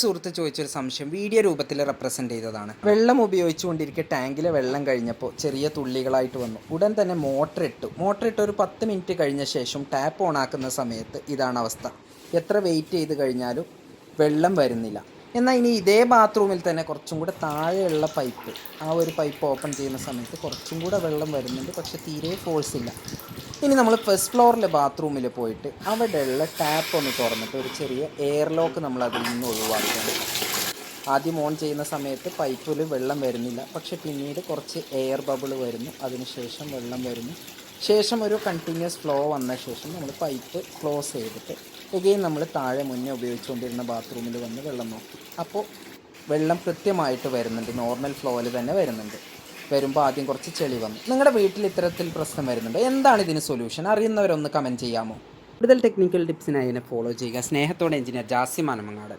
സുഹൃത്ത് ചോദിച്ചൊരു സംശയം. വീഡിയോ രൂപത്തിൽ റെപ്രസെന്റ് ചെയ്തതാണ്. വെള്ളം ഉപയോഗിച്ചുകൊണ്ടിരിക്കെ ടാങ്കിലെ വെള്ളം കഴിഞ്ഞപ്പോൾ ചെറിയ തുള്ളികളായിട്ട് വന്നു. ഉടൻ തന്നെ മോട്ടർ ഇട്ടു. മോട്ടർ ഇട്ട് ഒരു പത്ത് മിനിറ്റ് കഴിഞ്ഞ ശേഷം ടാപ്പ് ഓൺ ആക്കുന്ന സമയത്ത് ഇതാണ് അവസ്ഥ. എത്ര വെയിറ്റ് ചെയ്ത് കഴിഞ്ഞാലും വെള്ളം വരുന്നില്ല. എന്നാൽ ഇനി ഇതേ ബാത്റൂമിൽ തന്നെ കുറച്ചും കൂടെ താഴെയുള്ള പൈപ്പ്. ആ ഒരു പൈപ്പ് ഓപ്പൺ ചെയ്യുന്ന സമയത്ത് കുറച്ചും കൂടെ വെള്ളം വരുന്നുണ്ട് പക്ഷേ തീരെ ഫോഴ്സ് ഇല്ല. ഇനി നമ്മൾ ഫസ്റ്റ് ഫ്ലോറിലെ ബാത്റൂമിൽ പോയിട്ട് അവിടെയുള്ള ടാപ്പ് ഒന്ന് തുറന്നിട്ട് ഒരു ചെറിയ എയർ ലോക്ക് നമ്മൾ അതിൽ നിന്ന് ഒഴിവാക്കണം. ആദ്യം ഓൺ ചെയ്യുന്ന സമയത്ത് പൈപ്പിൽ വെള്ളം വരുന്നില്ല പക്ഷേ പിന്നീട് കുറച്ച് എയർ ബബിൾ വരുന്നു അതിനുശേഷം വെള്ളം വരുന്നു. ശേഷം ഒരു കണ്ടിന്യൂസ് ഫ്ലോ വന്ന ശേഷം നമ്മൾ പൈപ്പ് ക്ലോസ് ചെയ്തിട്ട് എഗെയിൻ നമ്മൾ താഴെ മുന്നേ ഉപയോഗിച്ചുകൊണ്ടിരുന്ന ബാത്റൂമിൽ വന്ന് വെള്ളം നോക്കി. അപ്പോൾ വെള്ളം കൃത്യമായിട്ട് വരുന്നുണ്ട്. നോർമൽ ഫ്ലോയിൽ തന്നെ വരുന്നുണ്ട്. വരുമ്പോൾ ആദ്യം കുറച്ച് ചെളി വന്നു. നിങ്ങളുടെ വീട്ടിൽ ഇത്തരത്തിൽ പ്രശ്നം വരുന്നുണ്ട്? എന്താണ് ഇതിന് സൊല്യൂഷൻ അറിയുന്നവരൊന്ന് കമന്റ് ചെയ്യാമോ? കൂടുതൽ ടെക്നിക്കൽ ടിപ്സിനായി എന്നെ ഫോളോ ചെയ്യുക. സ്നേഹത്തോടെ എഞ്ചിനീയർ ജാസിമാനമങ്ങാടൻ